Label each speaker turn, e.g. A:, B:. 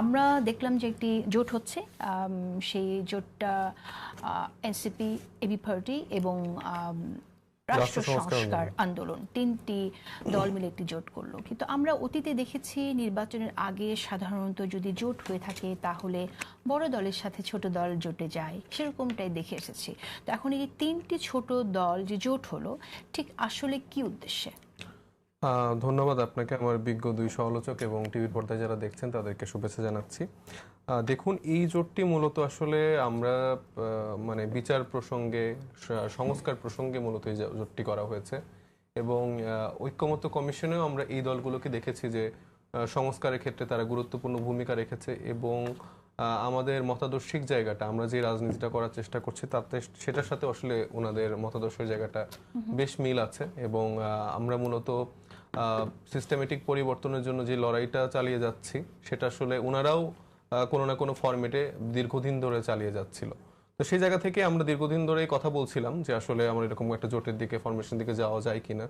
A: আমরা দেখলাম যে একটি জোট হচ্ছে সেই জোটটা এনসিপি এবি পার্টি এবং রাষ্ট্র
B: সংস্কার
A: আন্দোলন। তিনটি দল মিলে একটি জোট করল। কিন্তু আমরা অতীতে দেখেছি নির্বাচনের আগে সাধারণত যদি জোট হয়ে থাকে তাহলে বড় দলের সাথে ছোট দল জোটে যায়। সেরকমটাই দেখে এসেছি। তো এখন এই তিনটি ছোট দল যে জোট হলো ঠিক আসলে কি উদ্দেশ্যে?
B: ধন্যবাদ আপনাকে আমার বিজ্ঞ দুই সমালোচক এবং টিভির পর্দায় যারা দেখছেন তাদেরকে শুভেচ্ছা জানাচ্ছি। দেখুন এই জোটটি মূলত আসলে আমরা মানে বিচার প্রসঙ্গে সংস্কার প্রসঙ্গে মূলত এই জোটটি করা হয়েছে এবং ঐক্যমত্য কমিশনেও আমরা এই দলগুলোকে দেখেছি যে সংস্কারের ক্ষেত্রে তারা গুরুত্বপূর্ণ ভূমিকা রেখেছে এবং আমাদের মতাদর্শিক জায়গাটা আমরা যে রাজনীতিটা করার চেষ্টা করছি তাতে সেটার সাথে আসলে ওনাদের মতাদর্শের জায়গাটা বেশ মিল আছে এবং আমরা মূলত সিস্টেমেটিক পরিবর্তনের জন্য যে লড়াইটা চালিয়ে যাচ্ছি, সেটা আসলে ওনারাও কোনো না কোনো ফর্মেটে দীর্ঘদিন ধরে চালিয়ে যাচ্ছিল। তো সেই জায়গা থেকে আমরা দীর্ঘদিন ধরেই কথা বলছিলাম যে আসলে আমার এরকম একটা জোটের দিকে ফর্মেশন দিকে যাওয়া যায় কিনা।